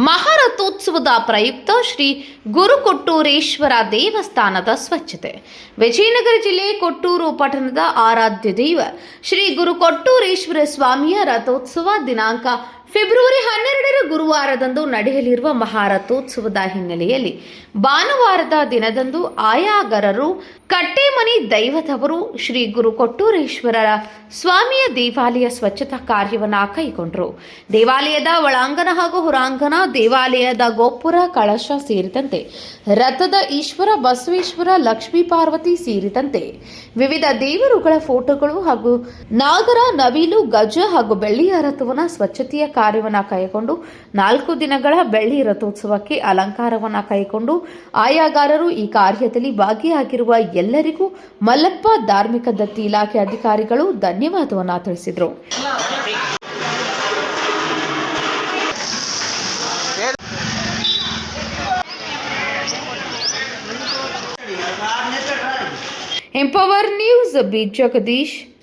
ಮಹಾರಥೋತ್ಸವದ ಪ್ರಯುಕ್ತ ಶ್ರೀ ಗುರುಕೊಟ್ಟೂರೇಶ್ವರ ದೇವಸ್ಥಾನದ ಸ್ವಚ್ಛತೆ. ವಿಜಯನಗರ ಜಿಲ್ಲೆ ಕೊಟ್ಟೂರು ಪಟ್ಟಣದ ಆರಾಧ್ಯ ದೈವ ಶ್ರೀ ಗುರು ಕೊಟ್ಟೂರೇಶ್ವರ ಸ್ವಾಮಿಯ ರಥೋತ್ಸವ ದಿನಾಂಕ ಫೆಬ್ರವರಿ ಹನ್ನೆರಡರ ಗುರುವಾರದಂದು ನಡೆಯಲಿರುವ ಮಹಾರಥೋತ್ಸವದ ಹಿನ್ನೆಲೆಯಲ್ಲಿ ಭಾನುವಾರದ ದಿನದಂದು ಆಯಾಗರರು, ಕಟ್ಟೇಮನಿ ದೈವದವರು ಶ್ರೀ ಗುರು ಕೊಟ್ಟೂರೇಶ್ವರರ ಸ್ವಾಮಿಯ ದೇವಾಲಯ ಸ್ವಚ್ಛತಾ ಕಾರ್ಯವನ್ನು ಕೈಗೊಂಡರು. ದೇವಾಲಯದ ಒಳಾಂಗಣ ಹಾಗೂ ಹೊರಾಂಗಣ ದೇವಾಲಯದ ಗೋಪುರ ಕಳಶ ಸೇರಿದಂತೆ ರಥದ ಈಶ್ವರ ಬಸವೇಶ್ವರ ಲಕ್ಷ್ಮೀ ಪಾರ್ವತಿ ಸೇರಿದಂತೆ ವಿವಿಧ ದೇವರುಗಳ ಫೋಟೋಗಳು ಹಾಗೂ ನಾಗರ, ನವಿಲು, ಗಜ ಹಾಗೂ ಬೆಳ್ಳಿಯ ರಥವನ್ನು ಸ್ವಚ್ಛತೆಯ ಕಾರ್ಯವನ್ನು ಕೈಗೊಂಡು ನಾಲ್ಕು ದಿನಗಳ ಬೆಳ್ಳಿ ರಥೋತ್ಸವಕ್ಕೆ ಅಲಂಕಾರವನ್ನು ಕೈಗೊಂಡು ಆಯಾಗಾರರು ಈ ಕಾರ್ಯದಲ್ಲಿ ಭಾಗಿಯಾಗಿರುವ ಎಲ್ಲರಿಗೂ ಮಲ್ಲಪ್ಪ ಧಾರ್ಮಿಕ ದತ್ತಿ ಇಲಾಖೆ ಅಧಿಕಾರಿಗಳು ಧನ್ಯವಾದವನ್ನು ತಿಳಿಸಿದರು. Empower news B Jagdish.